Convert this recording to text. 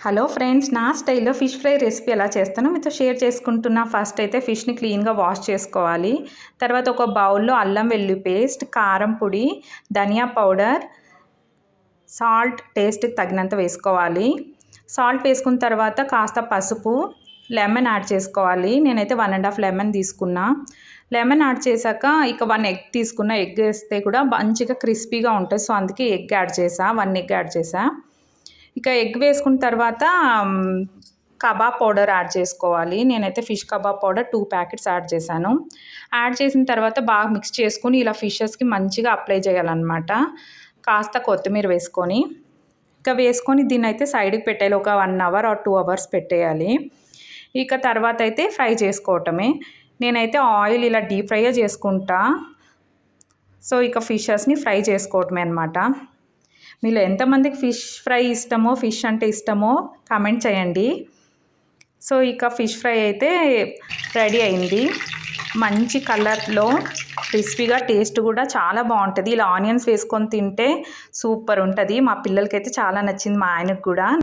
Hello friends నా స్టైల్లో fish fry recipe ఎలా చేస్తానో మీతో షేర్ చేసుకుంటున్నా. ఫస్ట్ అయితే ఫిష్ని క్లీన్గా వాష్ చేసుకోవాలి. తర్వాత ఒక బౌల్లో అల్లం వెల్లు పేస్ట్ కారం పొడి ధనియా పౌడర్ సాల్ట్ టేస్ట్కి తగినంత వేసుకోవాలి. సాల్ట్ వేసుకున్న తర్వాత కాస్త పసుపు లెమన్ యాడ్ చేసుకోవాలి. నేనైతే వన్ అండ్ హాఫ్ లెమన్ తీసుకున్నా. లెమన్ యాడ్ చేశాక ఇక వన్ ఎగ్ తీసుకున్న ఎగ్ వేస్తే కూడా మంచిగా క్రిస్పీగా ఉంటుంది. సో అందుకే ఎగ్ యాడ్ చేసా వన్ ఎగ్ యాడ్ చేసా ఇక ఎగ్ వేసుకున్న తర్వాత కబాబ్ పౌడర్ యాడ్ చేసుకోవాలి. నేనైతే fish kebab powder two packets add చేశాను. యాడ్ చేసిన తర్వాత బాగా మిక్స్ చేసుకుని ఇలా ఫిషెస్కి మంచిగా అప్లై చేయాలన్నమాట. కాస్త కొత్తిమీర వేసుకొని ఇక వేసుకొని దీన్ని అయితే సైడ్కి పెట్టేయాలి. ఒక one hour or two hours పెట్టేయాలి. ఇక తర్వాత అయితే ఫ్రై చేసుకోవటమే. నేనైతే ఆయిల్ ఇలా డీప్ ఫ్రైయే చేసుకుంటా. సో ఇక ఫిషెస్ని ఫ్రై చేసుకోవటమే అనమాట మీలో ఎంతమందికి ఫిష్ ఫ్రై ఇష్టమో ఫిష్ అంటే ఇష్టమో కామెంట్ చేయండి. సో ఇక ఫిష్ ఫ్రై అయితే రెడీ అయింది. మంచి కలర్లో క్రిస్పీగా టేస్ట్ కూడా చాలా బాగుంటుంది. ఇలా ఆనియన్స్ వేసుకొని తింటే సూపర్ ఉంటుంది. మా పిల్లలకైతే చాలా నచ్చింది మా ఆయనకు కూడా.